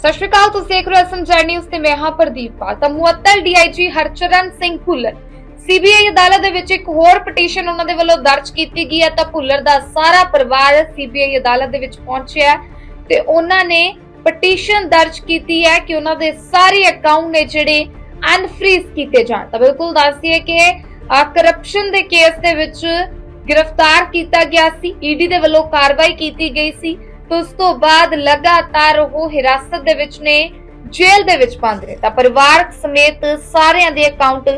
ਸਤਿ ਸ਼੍ਰੀ ਅਕਾਲ, ਤੁਸੀਂ ਦੇਖ ਰਹੇ ਹੋ ਐਸਐਮਜੀ ਨਿਊਜ਼ ਤੇ ਮੈਂ ਹਾਂ ਪ੍ਰਦੀਪ ਪਾਲ। ਤਾਂ ਮੁਅੱਤਲ ਡੀਆਈਜੀ ਹਰਚਰਨ ਸਿੰਘ ਭੁੱਲਰ, ਸੀਬੀਆਈ ਅਦਾਲਤ ਦੇ ਵਿੱਚ ਇੱਕ ਹੋਰ ਪਟੀਸ਼ਨ ਉਹਨਾਂ ਦੇ ਵੱਲੋਂ ਦਰਜ ਕੀਤੀ ਗਈ ਹੈ ਤਾਂ ਭੁੱਲਰ ਦਾ ਸਾਰਾ ਪਰਿਵਾਰ ਸੀਬੀਆਈ ਅਦਾਲਤ ਦੇ ਵਿੱਚ ਪਹੁੰਚਿਆ ਤੇ ਉਹਨਾਂ ਨੇ ਪਟੀਸ਼ਨ ਦਰਜ ਕੀਤੀ ਹੈ ਕਿ ਉਹਨਾਂ ਦੇ ਸਾਰੇ ਅਕਾਊਂਟ ਨੇ ਜਿਹੜੇ ਅਨਫਰੀਜ਼ ਕੀਤੇ ਜਾਣ। ਤਾਂ ਬਿਲਕੁਲ ਦੱਸਦੀਏ ਕਿ ਕਰਪਸ਼ਨ ਦੇ ਕੇਸ ਦੇ ਵਿੱਚ ਗ੍ਰਿਫਤਾਰ ਕੀਤਾ ਗਿਆ ਸੀ ਈਡੀ ਦੇ ਵੱਲੋਂ ਕਾਰਵਾਈ ਕੀਤੀ ਗਈ ਸੀ। ਤੇ ਉਸ ਤੋਂ ਬਾਅਦ ਲਗਾਤਾਰ ਉਹ ਹਿਰਾਸਤ ਦੇ ਵਿੱਚ ਨੇ, ਜੇਲ੍ਹ ਦੇ ਵਿੱਚ ਬੰਦ ਨੇ। ਤਾਂ ਪਰਿਵਾਰਕ ਸਮੇਤ ਸਾਰਿਆਂ ਦੇ ਅਕਾਊਂਟ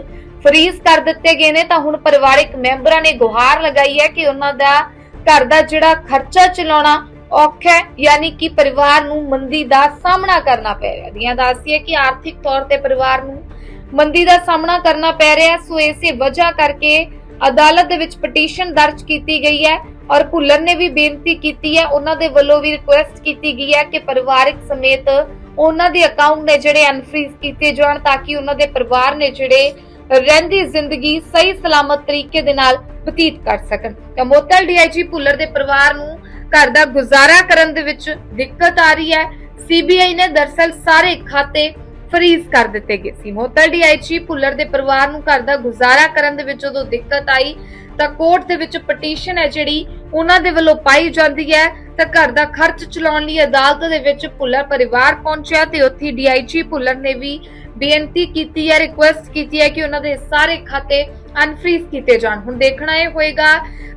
ਫਰੀਜ਼ ਕਰ ਦਿੱਤੇ ਗਏ ਨੇ। ਤਾਂ ਹੁਣ ਪਰਿਵਾਰਕ ਮੈਂਬਰਾਂ ਨੇ ਗੁਹਾਰ ਲਗਾਈ ਹੈ ਕਿ ਉਹਨਾਂ ਦਾ ਘਰ ਦਾ ਜਿਹੜਾ ਖਰਚਾ ਚਲਾਉਣਾ ਔਖਾ ਹੈ, ਯਾਨੀ ਕਿ ਪਰਿਵਾਰ ਨੂੰ ਮੰਦੀ ਦਾ ਸਾਹਮਣਾ ਕਰਨਾ ਪੈ ਰਿਹਾ ਦੀਆਂ ਦੱਸਦੀ ਹੈ ਕਿ ਆਰਥਿਕ ਤੌਰ ਤੇ ਪਰਿਵਾਰ ਨੂੰ ਮੰਦੀ ਦਾ ਸਾਹਮਣਾ ਕਰਨਾ ਪੈ ਰਿਹਾ ਸੋ ਇਸੇ ਵਜ੍ਹਾ ਕਰਕੇ ਅਦਾਲਤ ਦੇ ਵਿੱਚ ਪਟੀਸ਼ਨ ਦਰਜ ਕੀਤੀ ਗਈ ਹੈ ਔਰ ਭੁੱਲਰ ਨੇ ਵੀ ਬੇਨਤੀ ਕੀਤੀ ਹੈ, ਉਹਨਾਂ ਦੇ ਵੱਲੋਂ ਵੀ ਰਿਕੁਐਸਟ ਕੀਤੀ ਗਈ ਹੈ ਕਿ ਪਰਿਵਾਰਕ ਸਮੇਤ ਉਹਨਾਂ ਦੇ ਅਕਾਊਂਟ ਨੇ ਜਿਹੜੇ ਅਨਫਰੀਜ਼ ਕੀਤੇ ਜਾਣ ਤਾਂ ਕਿ ਉਹਨਾਂ ਦੇ ਪਰਿਵਾਰ ਨੇ ਜਿਹੜੇ ਰਹਿੰਦੀ ਜ਼ਿੰਦਗੀ ਸਹੀ ਸਲਾਮਤ ਤਰੀਕੇ ਦੇ ਨਾਲ ਬਤੀਤ ਕਰ ਸਕਣ। ਤਾਂ ਮੋਤਲ ਡੀਆਈਜੀ ਭੁੱਲਰ ਦੇ ਪਰਿਵਾਰ ਨੂੰ ਘਰ ਦਾ ਗੁਜ਼ਾਰਾ ਕਰਨ ਦੇ ਵਿੱਚ ਦਿੱਕਤ ਆ ਰਹੀ ਹੈ। ਸੀਬੀਆਈ ਨੇ ਦਰਸਲ ਸਾਰੇ ਖਾਤੇ ਫਰੀਜ਼ ਕਰ ਦਿੱਤੇ ਗਏ ਸੀ। ਮੋਤਲ ਡੀਆਈਜੀ ਭੁੱਲਰ ਦੇ ਪਰਿਵਾਰ ਨੂੰ ਘਰ ਦਾ ਗੁਜ਼ਾਰਾ ਕਰਨ ਦੇ ਵਿੱਚ ਜਦੋਂ ਦਿੱਕਤ ਆਈ, ਤਾਂ ਕੋਰਟ ਦੇ ਵਿੱਚ ਪਟੀਸ਼ਨ ਹੈ ਜਿਹੜੀ, ਉਹਨਾਂ ਦੇ ਵੱਲੋਂ ਪਾਈ ਜਾਂਦੀ ਹੈ। ਤਾਂ ਘਰ ਦਾ ਖਰਚ ਚਲਾਉਣ ਲਈ ਅਦਾਲਤ ਦੇ ਵਿੱਚ ਭੁੱਲਰ ਪਰਿਵਾਰ ਪਹੁੰਚਿਆ ਤੇ ਉੱਥੇ ਡੀਆਈਜੀ ਭੁੱਲਰ ਨੇ ਵੀ ਬੇਨਤੀ ਕੀਤੀ ਹੈ ਰਿਕੁਐਸਟ ਕੀਤੀ ਹੈ ਕਿ ਉਹਨਾਂ ਦੇ ਸਾਰੇ ਖਾਤੇ ਅਨਫਰੀਜ਼ ਕੀਤੇ ਜਾਣ। ਹੁਣ ਦੇਖਣਾ ਇਹ ਹੋਏਗਾ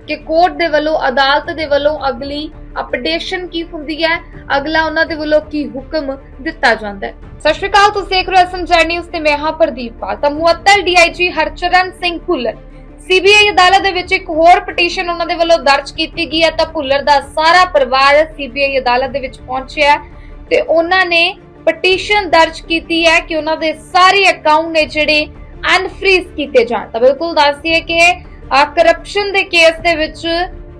ਕਿ ਕੋਰਟ ਦੇ ਵੱਲੋਂ, ਅਦਾਲਤ ਦੇ ਵੱਲੋਂ ਅਗਲੀ ਅਪਡੇਸ਼ਨ ਕੀ ਹੁੰਦੀ ਹੈ, ਅਗਲਾ ਉਹਨਾਂ ਦੇ ਵੱਲੋਂ ਕੀ ਹੁਕਮ ਦਿੱਤਾ ਜਾਂਦਾ ਹੈ। ਸਤਿ ਸ਼੍ਰੀ ਅਕਾਲ, ਤੁਸੀਂ ਦੇਖ ਰਹੇ ਹੋ ਐਸਐਮਜੀ ਨਿਊਜ਼ ਤੇ ਮੈਂ ਹਾਂ ਪ੍ਰਦੀਪ ਪਾਲ। ਤਾਂ ਮੁਅੱਤਲ ਡੀਆਈਜੀ ਹਰਚਰਨ ਸਿੰਘ ਭੁੱਲਰ। ਸੀਬੀਆਈ ਅਦਾਲਤ ਦੇ ਵਿੱਚ ਇੱਕ ਹੋਰ ਪਟੀਸ਼ਨ ਉਹਨਾਂ ਦੇ ਵੱਲੋਂ ਦਰਜ ਕੀਤੀ ਗਈ ਹੈ, ਤਾਂ ਭੁੱਲਰ ਦਾ ਸਾਰਾ ਪਰਿਵਾਰ ਸੀਬੀਆਈ ਅਦਾਲਤ ਦੇ ਵਿੱਚ ਪਹੁੰਚਿਆ ਤੇ ਉਹਨਾਂ ਨੇ ਪਟੀਸ਼ਨ ਦਰਜ ਕੀਤੀ ਹੈ ਕਿ ਉਹਨਾਂ ਦੇ ਸਾਰੇ ਅਕਾਊਂਟ ਨੇ ਜਿਹੜੇ ਅਨਫਰੀਜ਼ ਕੀਤੇ ਜਾਣ। ਤਾਂ ਬਿਲਕੁਲ ਦੱਸਦੀਏ ਕਿ ਕਰਪਸ਼ਨ ਦੇ ਕੇਸ ਦੇ ਵਿੱਚ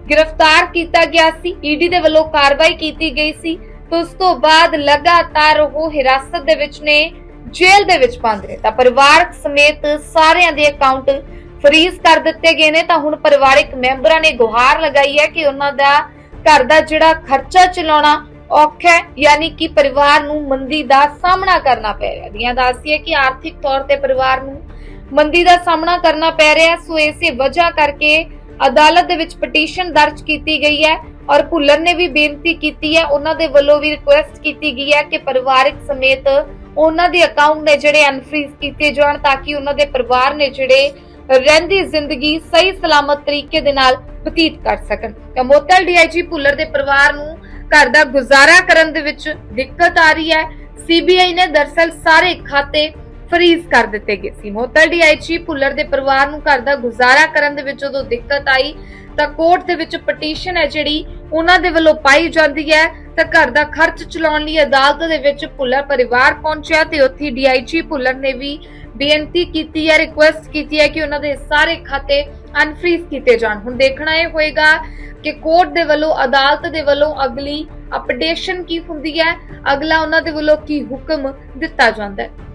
ਗ੍ਰਿਫਤਾਰ ਕੀਤਾ ਗਿਆ ਸੀ। ਈਡੀ ਦੇ ਵੱਲੋਂ ਕਾਰਵਾਈ ਕੀਤੀ ਗਈ ਸੀ। ਤੇ ਉਸ ਤੋਂ ਬਾਅਦ ਲਗਾਤਾਰ ਉਹ ਹਿਰਾਸਤ ਦੇ ਵਿੱਚ ਨੇ, ਜੇਲ੍ਹ ਦੇ ਵਿੱਚ ਬੰਦ ਨੇ। ਤਾਂ ਪਰਿਵਾਰਕ ਸਮੇਤ ਸਾਰਿਆਂ ਦੇ ਅਕਾਊਂਟ ਫਰੀਜ਼ ਕਰ ਦਿੱਤੇ ਗਏ ਨੇ। ਤਾਂ ਹੁਣ ਪਰਿਵਾਰਕ ਮੈਂਬਰਾਂ ਨੇ ਗੁਹਾਰ ਲਗਾਈ ਹੈ ਕਿ ਉਹਨਾਂ ਦਾ ਘਰ ਦਾ ਜਿਹੜਾ ਖਰਚਾ ਚਲਾਉਣਾ ਔਖਾ ਹੈ, ਯਾਨੀ ਕਿ ਪਰਿਵਾਰ ਨੂੰ ਮੰਦੀ ਦਾ ਸਾਹਮਣਾ ਕਰਨਾ ਪੈ ਰਿਹਾ ਦੀਆਂ ਦੱਸਦੀ ਹੈ ਕਿ ਆਰਥਿਕ ਤੌਰ ਤੇ ਪਰਿਵਾਰ ਨੂੰ ਮੰਦੀ ਦਾ ਸਾਹਮਣਾ ਕਰਨਾ ਪੈ ਰਿਹਾ ਹੈ। ਸੋ ਇਸੇ ਵਜ੍ਹਾ ਕਰਕੇ ਅਦਾਲਤ ਦੇ ਵਿੱਚ ਪਟੀਸ਼ਨ ਦਰਜ ਕੀਤੀ ਗਈ ਹੈ ਔਰ ਭੁੱਲਰ ਨੇ ਵੀ ਬੇਨਤੀ ਕੀਤੀ ਹੈ। ਉਹਨਾਂ ਦੇ ਵੱਲੋਂ ਵੀ ਰਿਕੁਐਸਟ ਕੀਤੀ ਗਈ ਹੈ ਕਿ ਪਰਿਵਾਰਕ ਸਮੇਤ ਉਹਨਾਂ ਦੇ ਅਕਾਊਂਟ ਨੇ ਜਿਹੜੇ ਅਨਫਰੀਜ਼ ਕੀਤੇ ਜਾਣ ਤਾਂ ਕਿ ਉਹਨਾਂ ਦੇ ਪਰਿਵਾਰ ਨੇ ਜਿਹੜੇ ਰਹਿੰਦੀ ਜ਼ਿੰਦਗੀ ਸਹੀ ਸਲਾਮਤ ਤਰੀਕੇ ਦੇ ਨਾਲ ਬਤੀਤ ਕਰ ਸਕਣ। ਤਾਂ ਮੋਤਲ ਡੀਆਈਜੀ ਭੁੱਲਰ ਦੇ ਪਰਿਵਾਰ ਨੂੰ ਘਰ ਦਾ ਗੁਜ਼ਾਰਾ ਕਰਨ ਦੇ ਵਿੱਚ ਦਿੱਕਤ ਆ ਰਹੀ ਹੈ। ਸੀਬੀਆਈ ਨੇ ਦਰਸਲ ਸਾਰੇ ਖਾਤੇ ਫਰੀਜ਼ ਕਰ ਦਿੱਤੇ ਗਏ ਸੀ। ਮੋਤਲ ਡੀਆਈਜੀ ਭੁੱਲਰ ਦੇ ਪਰਿਵਾਰ ਨੂੰ ਘਰ ਦਾ ਗੁਜ਼ਾਰਾ ਕਰਨ ਦੇ ਵਿੱਚ ਜਦੋਂ ਦਿੱਕਤ ਆਈ, ਤਾਂ ਕੋਰਟ ਦੇ ਵਿੱਚ ਪਟੀਸ਼ਨ ਹੈ ਜਿਹੜੀ, ਉਹਨਾਂ ਦੇ ਵੱਲੋਂ ਪਾਈ ਜਾਂਦੀ ਹੈ। ਤਾਂ ਘਰ ਦਾ ਖਰਚ ਚਲਾਉਣ ਲਈ ਅਦਾਲਤ ਦੇ ਵਿੱਚ ਭੁੱਲਰ ਪਰਿਵਾਰ ਪਹੁੰਚਿਆ ਤੇ ਉੱਥੇ ਡੀਆਈਜੀ ਭੁੱਲਰ ਨੇ ਵੀ ਬੇਨਤੀ ਕੀਤੀ ਹੈ ਰਿਕੁਐਸਟ ਕੀਤੀ ਹੈ ਕਿ ਉਹਨਾਂ ਦੇ ਸਾਰੇ ਖਾਤੇ ਅਨਫਰੀਜ਼ ਕੀਤੇ ਜਾਣ। ਹੁਣ ਦੇਖਣਾ ਇਹ ਹੋਏਗਾ ਕਿ ਕੋਰਟ ਦੇ ਵੱਲੋਂ, ਅਦਾਲਤ ਦੇ ਵੱਲੋਂ ਅਗਲੀ ਅਪਡੇਸ਼ਨ ਕੀ ਹੁੰਦੀ ਹੈ, ਅਗਲਾ ਉਹਨਾਂ ਦੇ ਵੱਲੋਂ ਕੀ ਹੁਕਮ ਦਿੱਤਾ ਜਾਂਦਾ ਹੈ।